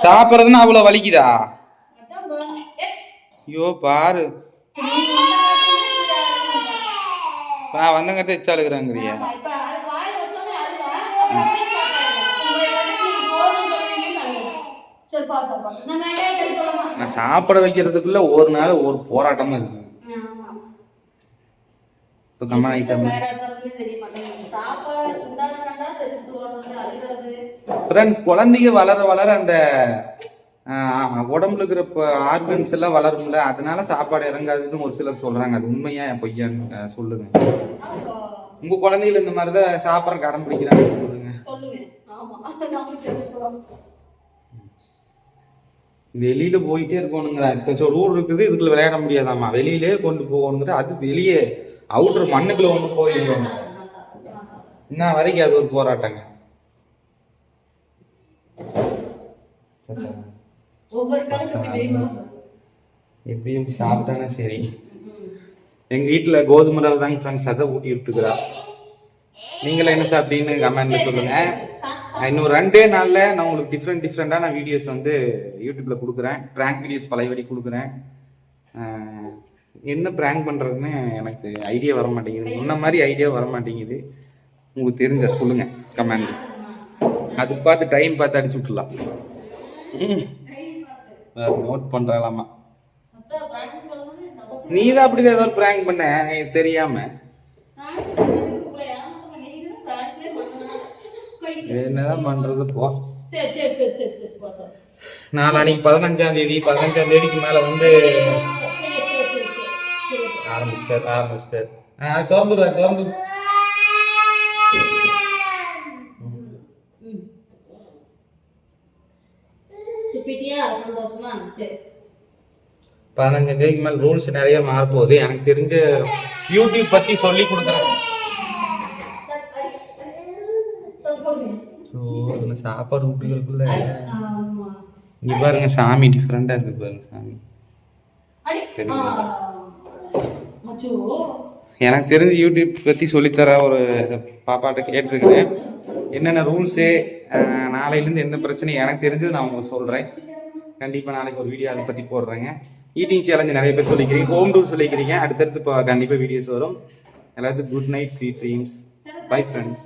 சாப்பிடுறதுன்னா அவ்வளோ வலிக்குதா? ஐயோ பாரு. நான் வந்தங்கிட்ட எச்சாளுக்குறாங்கிறியா நான் சாப்பிட வைக்கிறதுக்குள்ள ஒரு நாள் ஒரு போராட்டமா இருக்கு ஆமா. இப்போ கம்மா ஐட்டம் மேடை திறந்தே தெரிய மாட்டேங்குது. சாப்பாடு உண்டான வேண்டாம் தெரிஞ்சுட்டு வரணும், அழுகிறது. ஃப்ரெண்ட்ஸ் குழந்தைங்க வளர வளர அந்த உடம்புல இருக்கிற ஆர்கன்ஸ் எல்லாம் வளரும்ல அதனால சாப்பாடு இறங்காதுன்னு ஒரு சிலர் சொல்றாங்க. அது உண்மையா பொய்யான்னு சொல்லுங்க. உங்க குழந்தைகள் இந்த மாதிரி தான் சாப்பிட்ற கடன் பிடிக்கிறாங்கன்னு சொல்லுங்க. வெளியில போயிட்டே இருக்கணுங்கிற இப்போ ரூல் இருக்குது இதுக்குள்ள விளையாட முடியாதாம்மா வெளியிலே கொண்டு போகணுங்கிற அது வெளியே அவுட்டர் மண்ணுக்குள்ள கொண்டு போயிடணும். இன்ன வரைக்கும் அது ஒரு போராட்டங்க? எப்படியும் சாப்பிட்டானே சரி. எங்க வீட்டுல கோதுமை ரவை தாங்க ஃப்ரெண்ட்ஸ் அதை ஊட்டி விட்டுக்கிறா நீங்களும் என்ன சாப்பிட்டீங்கன்னு கமெண்ட்ல சொல்லுங்க இன்னும் ரெண்டே நாள்ல நான் உங்களுக்கு டிஃப்ரெண்ட் டிஃப்ரெண்டான வீடியோஸ் வந்து யூடியூப்ல கொடுக்குறேன். ப்ராங்க் வீடியோஸ் பழையபடி கொடுக்குறேன். என்ன ப்ராங்க் பண்றதுன்னு எனக்கு ஐடியா வர மாட்டேங்குது. முன்ன மாதிரி ஐடியா வர மாட்டேங்குது. உங்களுக்கு தெரிஞ்ச சொல்லுங்க கமெண்ட் அது பார்த்து டைம் பார்த்து அடிச்சு விட்டுலாம் நோட் பண்றாலாமா? நீ தான் அப்படிதான் ஏதோ ஒரு ப்ராங்க் பண்ண எனக்கு தெரியாம. என்னதான் பண்றது போ. சரி சரி சரி சரி சரி பார்த்தோம். நாளானிக்கு பதினஞ்சாம் தேதி பதினஞ்சாம் தேதிக்கு மேல வந்து ஆரம்பிச்சிட்டார் ஆரம்பிச்சிட்டார். திறந்துடுவா திறந்து பதினஞ்சாம் தேதிக்கு மேல ரூல்ஸ் நிறைய மாறப்போகுது. எனக்கு தெரிஞ்ச யூடியூப் பத்தி சொல்லி கொடுக்குறேன் சரி, சொல்லுங்க. ஸோ சாப்பாடு விட்டுக்கிறதுக்குள்ள ஆமா. இங்க பாருங்க சாமி டிஃப்ரெண்டா இருக்கு பாருங்க சாமி. எனக்கு தெரிஞ்சு யூடியூப் பற்றி சொல்லித்தர ஒரு பாப்பாட்ட கேட்டிருக்கிறேன். என்னென்ன ரூல்ஸு நாளையிலேருந்து எந்த பிரச்சனையும் எனக்கு தெரிஞ்சது நான் உங்களுக்கு சொல்கிறேன் கண்டிப்பாக நாளைக்கு ஒரு வீடியோ அதை பற்றி போடுறேங்க. ஈட்டிங் சேலஞ்சு நிறைய பேர் சொல்லிக்கிறீங்க ஹோம் டூர் சொல்லிக்கிறீங்க. அடுத்தடுத்து இப்போ கண்டிப்பாக வீடியோஸ் வரும். எல்லாத்துக்கும் good night sweet dreams bye friends